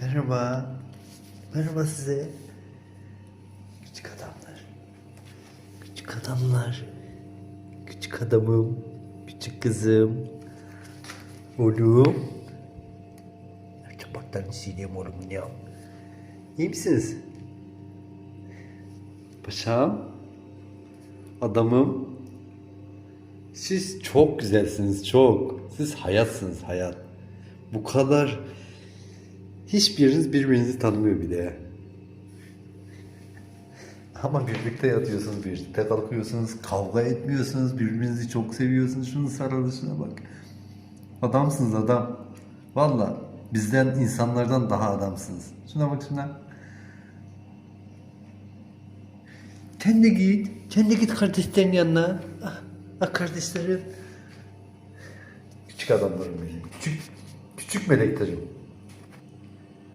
Merhaba. Merhaba size. Küçük adamlar. Küçük adamlar. Küçük adamım. Küçük kızım. Oğlum. Çapaklarını sileyim oğlum ya. İyi misiniz? Paşam. Adamım. Siz çok güzelsiniz çok. Siz hayatsınız hayat. Bu kadar hiçbiriniz birbirinizi tanımıyor bile. Ama birlikte yatıyorsunuz, birlikte kalkıyorsunuz, kavga etmiyorsunuz, birbirinizi çok seviyorsunuz. Şunun sarılışına bak. Adamsınız adam. Valla bizden insanlardan daha adamsınız. Şuna bak şuna. Sen de git. Sen de git kardeşlerin yanına. Ah, ah kardeşlerim. Küçük adamlarım benim. Küçük, küçük meleklerim.